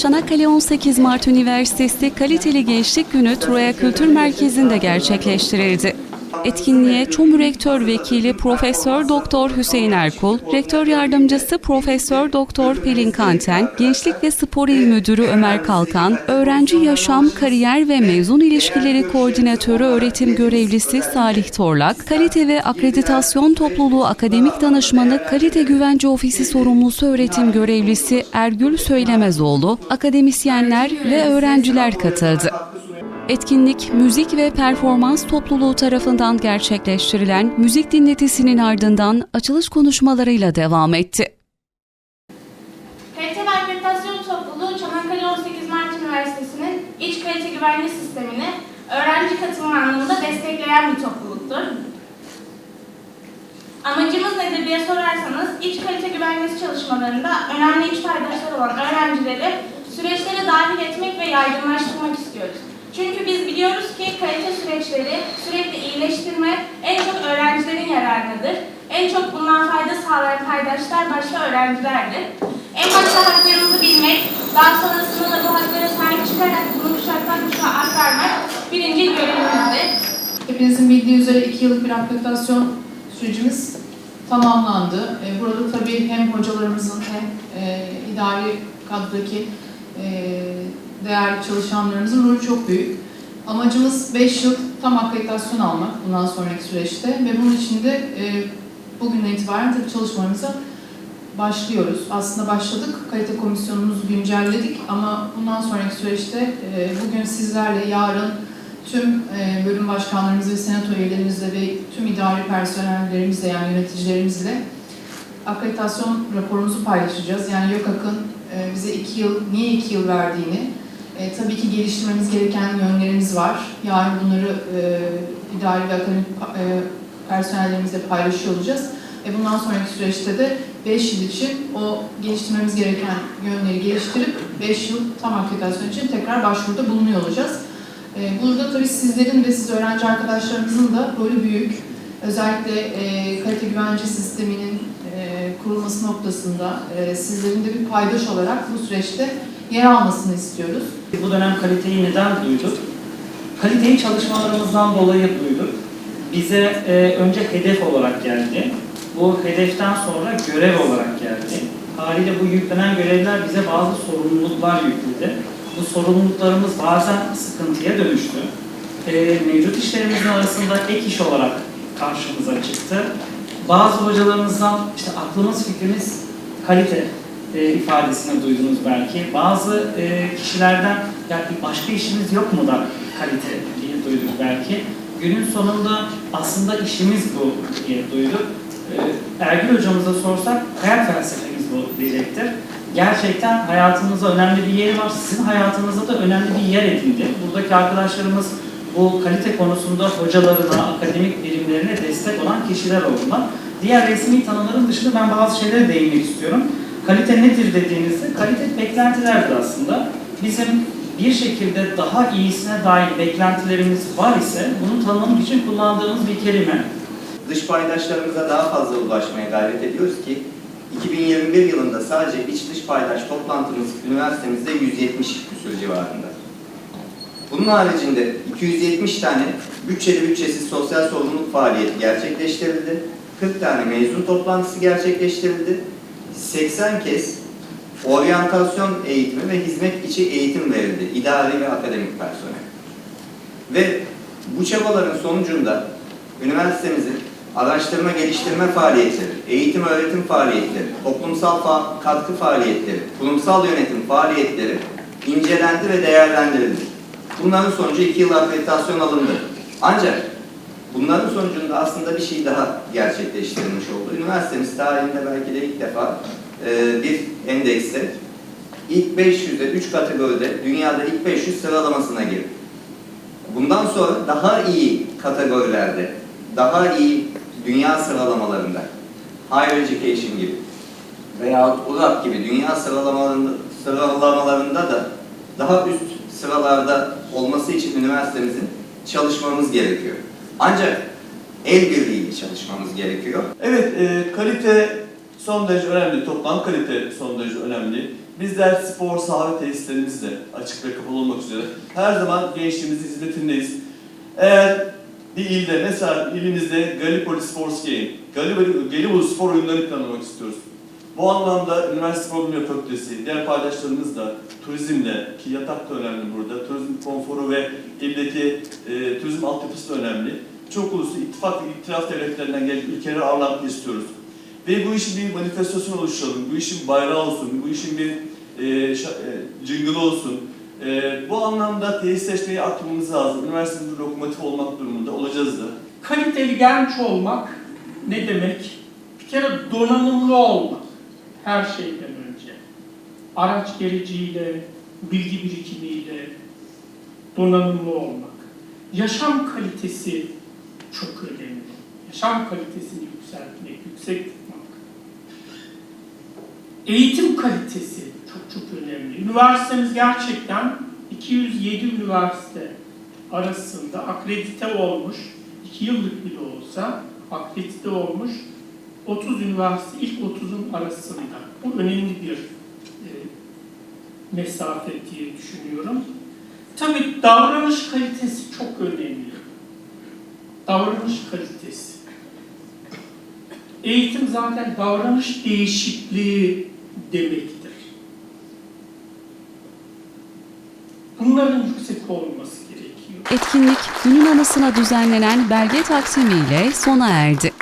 Çanakkale 18 Mart Üniversitesi Kaliteli Gençlik Günü Troya Kültür Merkezi'nde gerçekleştirildi. Etkinliğe ÇOMU Rektör Vekili Profesör Doktor Hüseyin Erkul, Rektör Yardımcısı Profesör Doktor Pelin Kanten, Gençlik ve Spor İl Müdürü Ömer Kalkan, Öğrenci Yaşam, Kariyer ve Mezun İlişkileri Koordinatörü Öğretim Görevlisi Salih Torlak, Kalite ve Akreditasyon Topluluğu Akademik Danışmanı Kalite Güvence Ofisi Sorumlusu Öğretim Görevlisi Ergül Söylemezoğlu, akademisyenler ve öğrenciler katıldı. Etkinlik, müzik ve performans topluluğu tarafından gerçekleştirilen müzik dinletisinin ardından açılış konuşmalarıyla devam etti. Kalite ve Akreditasyon Topluluğu Çanakkale 18 Mart Üniversitesi'nin iç kalite güvenlik sistemini öğrenci katılımı anlamında destekleyen bir topluluktur. Amacımız nedir diye sorarsanız iç kalite güvenlik çalışmalarında önemli iç paydaşlar olan öğrencileri süreçlere dahil etmek ve yaygınlaştırmak istiyoruz. Çünkü biz biliyoruz ki kalite süreçleri sürekli iyileştirme en çok öğrencilerin yararınadır. En çok bundan fayda sağlayan paydaşlar başta öğrencilerdir. En başta haklarımızı bilmek, daha sonrasında da bu haklara sahip çıkarak bunu kuşaktan kuşağa aktarmak birinci görevimizdir. Hepinizin bildiği üzere iki yıllık bir akreditasyon sürecimiz tamamlandı. E, Burada tabii hem hocalarımızın hem e, idari kadrodaki e, değerli çalışanlarımızın rolü çok büyük. Amacımız 5 yıl tam akreditasyon almak bundan sonraki süreçte ve bunun için de e, bugünden itibaren tabii çalışmalarımıza başlıyoruz. Aslında başladık, kalite komisyonumuzu güncelledik ama bundan sonraki süreçte e, bugün sizlerle, yarın tüm e, bölüm başkanlarımız ve senato üyelerimizle ve tüm idari personellerimizle yani yöneticilerimizle akreditasyon raporumuzu paylaşacağız. Yani YÖKAK'ın e, bize iki yıl, niye iki yıl verdiğini, e, tabii ki geliştirmemiz gereken yönlerimiz var. Yarın bunları e, idari ve akademik e, personellerimizle paylaşıyor olacağız. Ve bundan sonraki süreçte de 5 yıl için o geliştirmemiz gereken yönleri geliştirip 5 yıl tam akreditasyon için tekrar başvuruda bulunuyor olacağız. Ee, Burada tabii sizlerin ve siz öğrenci arkadaşlarımızın da rolü büyük. Özellikle e, kalite güvence sisteminin e, kurulması noktasında e, sizlerin de bir paydaş olarak bu süreçte yer almasını istiyoruz. Bu dönem kaliteyi neden duyduk? Kaliteyi çalışmalarımızdan dolayı duyduk. Bize e, önce hedef olarak geldi. Bu hedeften sonra görev olarak geldi. Haliyle bu yüklenen görevler bize bazı sorumluluklar yükledi. Bu sorumluluklarımız bazen sıkıntıya dönüştü. E, mevcut işlerimizin arasında ek iş olarak karşımıza çıktı. Bazı hocalarımızdan işte aklımız fikrimiz kalite e, ifadesini duydunuz belki. Bazı e, kişilerden ya bir başka işimiz yok mu da kalite diye duyduk belki. Günün sonunda aslında işimiz bu diye duyduk. E, Ergül hocamıza sorsak hayat felsefemiz bu diyecektir. Gerçekten hayatımızda önemli bir yeri var. Sizin hayatınızda da önemli bir yer edindi. Buradaki arkadaşlarımız bu kalite konusunda hocalarına, akademik birimlerine destek olan kişiler oldular. Diğer resmi tanımların dışında ben bazı şeylere değinmek istiyorum. Kalite nedir dediğinizde, kalite beklentilerdir aslında. Bizim bir şekilde daha iyisine dair beklentilerimiz var ise bunu tanımlamak için kullandığımız bir kelime. Dış paydaşlarımıza daha fazla ulaşmaya gayret ediyoruz ki 2021 yılında sadece iç dış paydaş toplantımız üniversitemizde 170 küsur civarında. Bunun haricinde 270 tane bütçeli bütçesiz sosyal sorumluluk faaliyeti gerçekleştirildi. 40 tane mezun toplantısı gerçekleştirildi. 80 kez oryantasyon eğitimi ve hizmet içi eğitim verildi idari ve akademik personel. Ve bu çabaların sonucunda üniversitemizin araştırma geliştirme faaliyetleri, eğitim öğretim faaliyetleri, toplumsal fa- katkı faaliyetleri, kurumsal yönetim faaliyetleri incelendi ve değerlendirildi. Bunların sonucu iki yıl akreditasyon alındı. Ancak bunların sonucunda aslında bir şey daha gerçekleştirilmiş oldu. Üniversitemiz tarihinde belki de ilk defa e, bir endekste ilk 500'de 3 kategoride dünyada ilk 500 sıralamasına girdi. Bundan sonra daha iyi kategorilerde, daha iyi dünya sıralamalarında, higher education gibi veya URAP gibi dünya sıralamalarında, sıralamalarında da daha üst sıralarda olması için üniversitemizin çalışmamız gerekiyor. Ancak el birliğiyle çalışmamız gerekiyor. Evet, e, kalite son derece önemli. Toplam kalite son derece önemli. Bizler spor, saha ve tesislerimizle açık ve kapalı olmak üzere her zaman gençliğimizin hizmetindeyiz. Eğer bir ilde, mesela ilimizde Gallipoli Sports Game, Gallipoli, Gelibolu spor oyunlarını planlamak istiyoruz. Bu anlamda Üniversite Spor Bilimleri Fakültesi, diğer paydaşlarımız da turizmle, ki yatak da önemli burada, turizm konforu ve ildeki e, turizm altyapısı da önemli. Çok uluslu ittifak ve itiraf devletlerinden gelen ülkeleri ağırlamak istiyoruz. Ve bu işin bir manifestasyon oluşturalım, bu işin bayrağı olsun, bu işin bir e, e, cıngılı olsun. E, bu anlamda tesisleşmeyi arttırmamız lazım. Üniversitemizin lokomotif olmak durumunda olacağız da. Kaliteli genç olmak ne demek? Bir kere donanımlı olmak her şeyden önce. Araç gereciyle, bilgi birikimiyle donanımlı olmak. Yaşam kalitesi çok önemli. Yaşam kalitesini yükseltmek, yüksek tutmak. Eğitim kalitesi çok çok önemli. Üniversitemiz gerçekten 207 üniversite arasında akredite olmuş, 2 yıllık bile olsa akredite olmuş 30 üniversite ilk 30'un arasında. Bu önemli bir e, mesafe diye düşünüyorum. Tabii davranış kalitesi çok önemli. Davranış kalitesi. Eğitim zaten davranış değişikliği demektir. Bunların yüksek olması gerekiyor. Etkinlik günün anısına düzenlenen belge taksimiyle sona erdi.